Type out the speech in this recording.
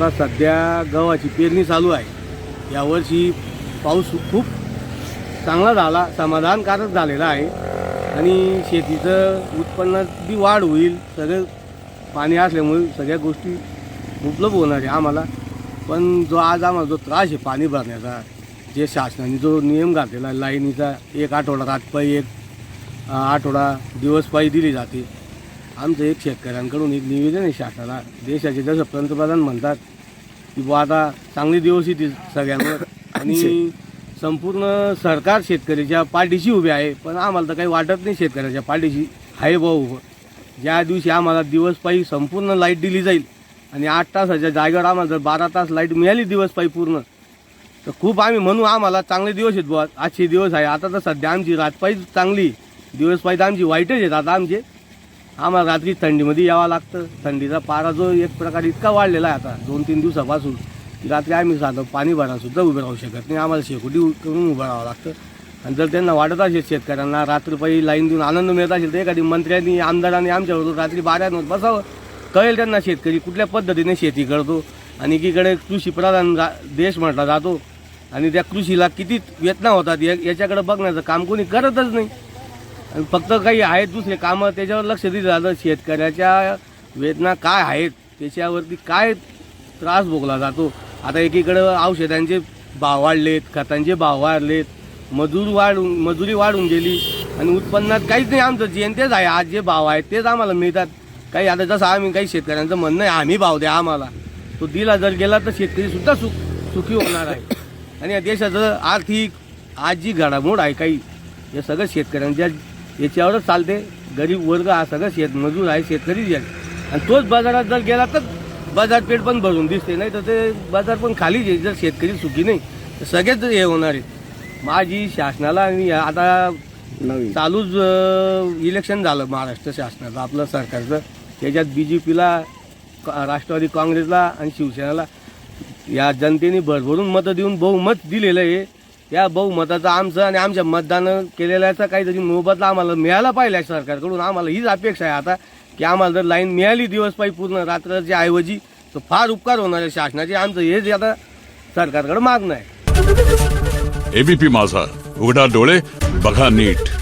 आता सध्या गव्हाची पेरणी चालू आहे. यावर्षी पाऊस खूप चांगला झाला समाधानकारक झालेला आहे. आणि शेतीचं उत्पन्नात बी वाढ होईल सगळं पाणी असल्यामुळे सगळ्या गोष्टी उपलब्ध होणार आहे आम्हाला. पण जो आज आम्हाला जो त्रास आहे पाणी भरण्याचा जे शासनाने जो नियम घातलेला आहे लाईनीचा एक आठवडा रातपायी एक आठवडा दिवसपायी दिली जाते. आमचं एक शेतकऱ्यांकडून एक निवेदन आहे शासनाला. देशाचे जसं पंतप्रधान म्हणतात की बुवा आता चांगले दिवस येतील सगळ्यांवर. आणि संपूर्ण सरकार शेतकऱ्याच्या पाठीशी उभे आहे. पण आम्हाला तर काही वाटत नाही शेतकऱ्याच्या पाठीशी. आहे भाऊ उभं. ज्या दिवशी आम्हाला दिवस पायी संपूर्ण लाइट दिली जाईल आणि आठ तासाच्या जागेवर आम्हाला जर बारा तास लाइट मिळाली दिवस पायी पूर्ण तर खूप आम्ही म्हणू आम्हाला चांगले दिवस आहेत बुवा. आजचे दिवस आहे. आता तर सध्या आमची रातपाई चांगली. दिवस पायी तर आमची वाईटच आहेत. आता आमचे आम्हाला रात्री थंडीमध्ये यावं लागतं. थंडीचा पारा जो एक प्रकारे इतका वाढलेला आहे आता दोन तीन दिवसापासून रात्री आम्ही साधं पाणी भरासुद्धा उभे राहू शकत नाही. आम्हाला शेकोटी उ- करून उभं राहावं लागतं. आणि जर त्यांना वाटत असेल शेतकऱ्यांना रात्रीपायी लाईन देऊन आनंद मिळत असेल तर एखादी मंत्र्यांनी आमदारांनी आमच्याबरोबर रात्री बाऱ्यानं बसावं. कळेल त्यांना शेतकरी कुठल्या पद्धतीने शेती करतो. आणि एकीकडे कृषीप्रधान देश म्हटला जातो. आणि त्या कृषीला किती वेतना होतात या- याच्याकडे बघण्याचं काम कोणी करतच नाही. आणि फक्त काही आहेत दुसरे कामं त्याच्यावर लक्ष दिलं जातं. शेतकऱ्याच्या वेदना काय आहेत त्याच्यावरती काय त्रास भोगला जातो? आता एकीकडं औषधांचे भाव वाढलेत खतांचे भाव वाढलेत मजूर वाढून मजुरी वाढून गेली आणि उत्पन्नात काहीच नाही. आमचं जे तेच आहे. आज जे भाव आहेत तेच आम्हाला मिळतात. काही आता जसं आम्ही काही शेतकऱ्यांचं म्हणणं आहे आम्ही भाव द्या आम्हाला. तो दिला जर गेला तर शेतकरीसुद्धा सुख सुखी होणार आहे. आणि या देशाचं आर्थिक आज जी घडामोड आहे काही. हे सगळं शेतकऱ्यांच्या याच्यावरच चालते. गरीब वर्ग हा सगळं शेत मजूर आहे शेतकरीच आहे आणि तोच बाजारात जर गेला तर बाजारपेठ पण भरून दिसते. नाही तर ते बाजार पण खालीच आहे. जर शेतकरी सुखी नाही तर सगळेच हे होणार आहे माझी शासनाला आणि आता नवीन. चालूच इलेक्शन झालं महाराष्ट्र शासनाचं आपलं सरकारचं. त्याच्यात बी जे पीला राष्ट्रवादी काँग्रेसला आणि शिवसेनेला या जनतेने भरभरून मतं देऊन बहुमत दिलेलं आहे. या बहुमताचं आमचं आणि आमच्या मतदान केलेल्याचा काहीतरी मोबदला आम्हाला मिळाला पाहिजे सरकारकडून. आम्हाला हीच अपेक्षा आहे आता की आम्हाला जर लाईन मिळाली दिवस पाहिजे पूर्ण रात्रच्या ऐवजी तर फार उपकार होणार आहे शासनाचे. आमचं हेच आता सरकारकडे मागणं आहे. एबीपी माझा. उघडा डोळे बघा नीट.